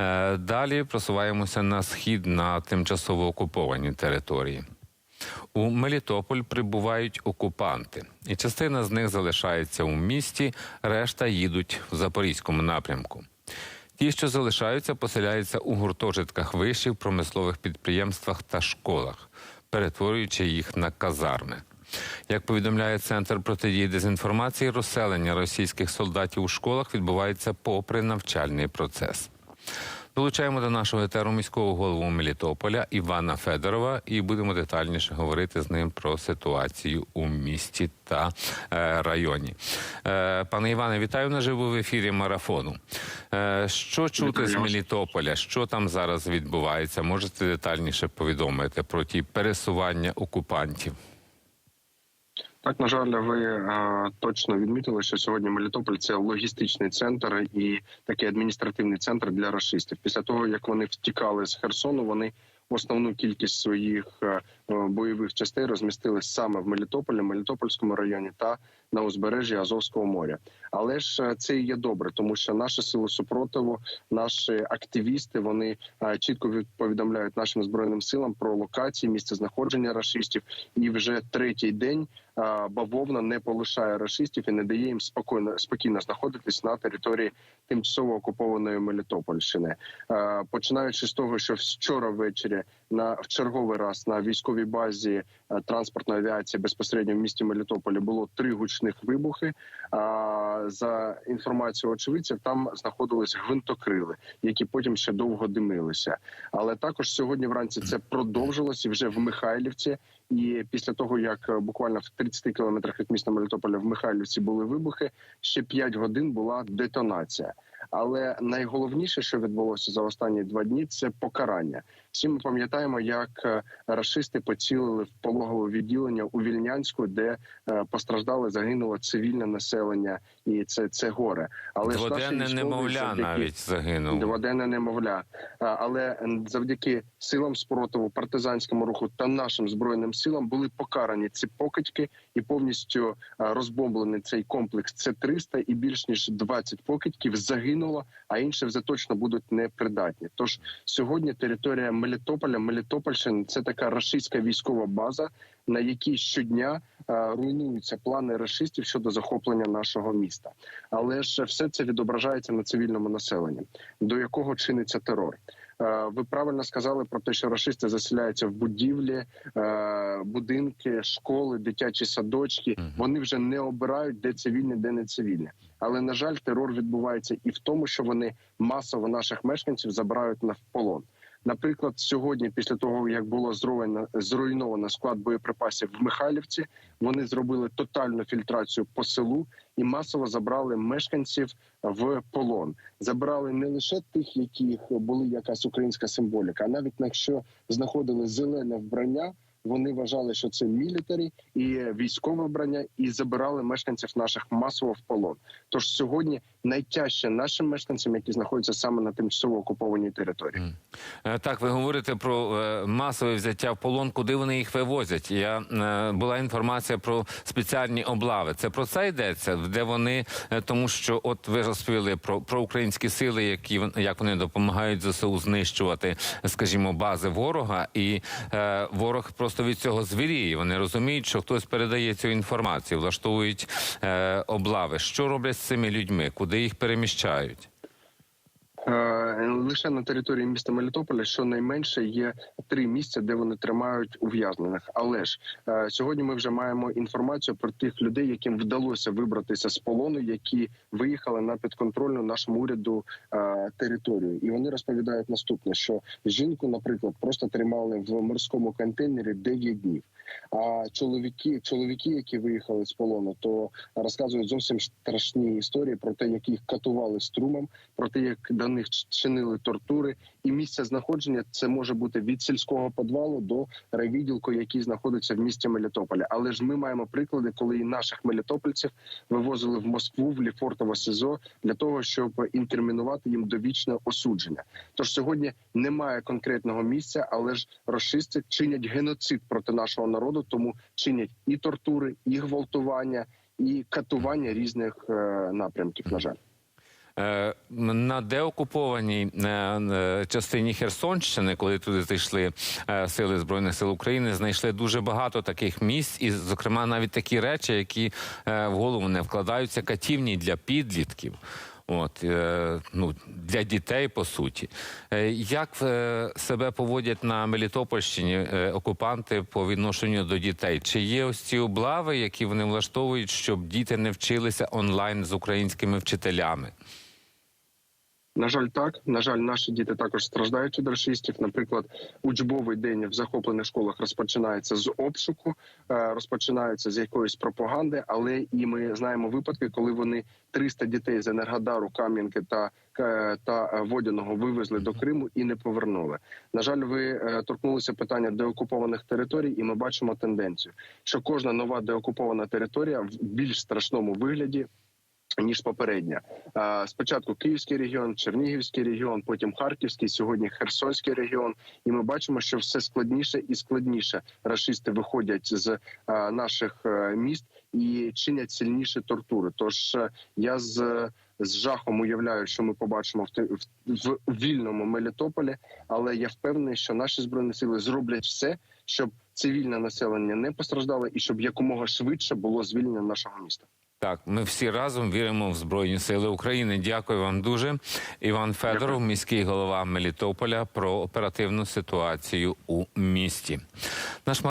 Е, Далі просуваємося на схід на тимчасово окуповані території. У Мелітополь прибувають окупанти, і частина з них залишається у місті, решта їдуть в запорізькому напрямку. Ті, що залишаються, поселяються у гуртожитках вишів, промислових підприємствах та школах, перетворюючи їх на казарми. Як повідомляє центр протидії дезінформації, розселення російських солдатів у школах відбувається попри навчальний процес. Долучаємо до нашого етеру міського голову Мелітополя Івана Федорова і будемо детальніше говорити з ним про ситуацію у місті та е, районі. Е, пане Іване, вітаю наживо в ефірі марафону. Е, що чути з Мелітополя? Що там зараз відбувається? Можете детальніше повідомити про ті пересування окупантів? Так, на жаль, ви е, точно відмітили, що сьогодні Мелітополь це логістичний центр і такий адміністративний центр для рашистів. Після того як вони втікали з Херсону, вони основну кількість своїх е, бойових частей розмістили саме в Мелітополі, Мелітопольському районі та на узбережжі Азовського моря. Але ж е, це і є добре, тому що наші сили супротиву, наші активісти, вони чітко повідомляють нашим збройним силам про локації, місце знаходження рашистів, і вже третій день бавовна не полишає рашистів і не дає їм спокійно спокійно знаходитись на території тимчасово окупованої Мелітопольщини, починаючи з того, що вчора ввечері на в черговий раз на військовій базі е, транспортної авіації безпосередньо в місті Мелітополі було три гучних вибухи. А за інформацією очевидців, там знаходились гвинтокрили, які потім ще довго димилися. Але також сьогодні вранці це продовжилося вже в Михайлівці. І після того, як е, буквально в 30 кілометрах від міста Мелітополя в Михайлівці були вибухи, ще 5 годин була детонація. Але найголовніше, що відбулося за останні два дні, це покарання. Всі ми пам'ятаємо, як е, рашисти поцілили в пологове відділення у Вільнянську, де е, постраждали, загинуло цивільне населення, і це це горе. Але Дводенне немовля завдяки- навіть загинув. Дводенне немовля. Але завдяки силам спротиву, партизанському руху та нашим збройним силам були покарані ці покидьки і повністю розбомблений цей комплекс. Це 300 і більш ніж 20 покидьків загинуло, а інші вже точно будуть непридатні. Тож сьогодні територія Мелітополя, Мелітопольщини це така рашистська військова база, на якій щодня а, руйнуються плани рашистів щодо захоплення нашого міста. Але ж все це відображається на цивільному населенні, до якого чиниться терор. Е, Ви правильно сказали про те, що рашисти заселяються в будівлі, е, будинки, школи, дитячі садочки. Вони вже не обирають, де цивільне, де не цивільне. Але на жаль, терор відбувається і в тому, що вони масово наших мешканців забирають на полон. Наприклад, сьогодні, після того як було зруйновано, зруйновано склад боєприпасів в Михайлівці, вони зробили тотальну фільтрацію по селу і масово забрали мешканців в полон. Забрали не лише тих, яких були якась українська символіка, а навіть якщо знаходили зелене вбрання. Вони вважали, що це мілітарі і військове вбрання, і забирали мешканців наших масово в полон. Тож сьогодні найтяжче нашим мешканцям, які знаходяться саме на тимчасово окупованій території. Е, Так, ви говорите про е, масове взяття в полон, куди вони їх вивозять. Я е, була інформація про спеціальні облави. Це про це йдеться, де вони тому, що от ви розповіли про, про українські сили, які як вони допомагають ЗСУ знищувати, скажімо, бази ворога, і е, ворог просто від цього звіріє. Вони розуміють, що хтось передає цю інформацію, влаштовують е, облави. Що роблять з цими людьми? Куди їх переміщають? Е, Лише на території міста Мелітополя щонайменше є три місця, де вони тримають ув'язнених. Але ж е, сьогодні ми вже маємо інформацію про тих людей, яким вдалося вибратися з полону, які виїхали на підконтрольну нашому уряду е, територію. І вони розповідають наступне: що жінку, наприклад, просто тримали в морському контейнері 9 днів. А чоловіки, чоловіки, які виїхали з полону, то розказують зовсім страшні історії про те, як їх катували струмом, про те, як до них чинили тортури, і місце знаходження це може бути від сільського підвалу до райвідділку, який знаходиться в місті Мелітополя. Але ж ми маємо приклади, коли і наших мелітопольців вивозили в Москву в Ліфортово СИЗО для того, щоб інкримінувати їм довічне осудження. Тож сьогодні немає конкретного місця, але ж рашисти чинять геноцид проти нашого народу, тому чинять і тортури, і гвалтування, і катування різних е, напрямків. На жаль. Е, На деокупованій е, е, частині Херсонщини, коли туди зайшли сили збройних сил України, знайшли дуже багато таких місць, і, зокрема, навіть такі речі, які в голову не вкладаються, катівні для підлітків. От ну для дітей по суті, як себе поводять на Мелітопольщині окупанти по відношенню до дітей? Чи є ось ці облави, які вони влаштовують, щоб діти не вчилися онлайн з українськими вчителями? На жаль, так на жаль, наші діти також страждають від расистів. Наприклад, учбовий день в захоплених школах розпочинається з обшуку, е, розпочинається з якоїсь пропаганди. Але і ми знаємо випадки, коли вони 300 дітей з Енергодару, Кам'янки та е, та е, Водяного вивезли до Криму і не повернули. На жаль, ви торкнулися питання деокупованих територій, і ми бачимо тенденцію, що кожна нова деокупована територія в більш страшному вигляді ніж попередня. Спочатку Київський регіон, Чернігівський регіон, потім Харківський, сьогодні Херсонський регіон. І ми бачимо, що все складніше і складніше рашисти виходять з наших е, міст і чинять сильніші тортури. Тож е, я з. З жахом уявляю, що ми побачимо в, в, в вільному Мелітополі, але я впевнений, що наші збройні сили зроблять все, щоб цивільне населення не постраждало, і щоб якомога швидше було звільнення нашого міста. Так, ми всі разом віримо в Збройні Сили України. Дякую вам дуже. Іван Федоров, міський голова Мелітополя, про оперативну ситуацію у місті. Наш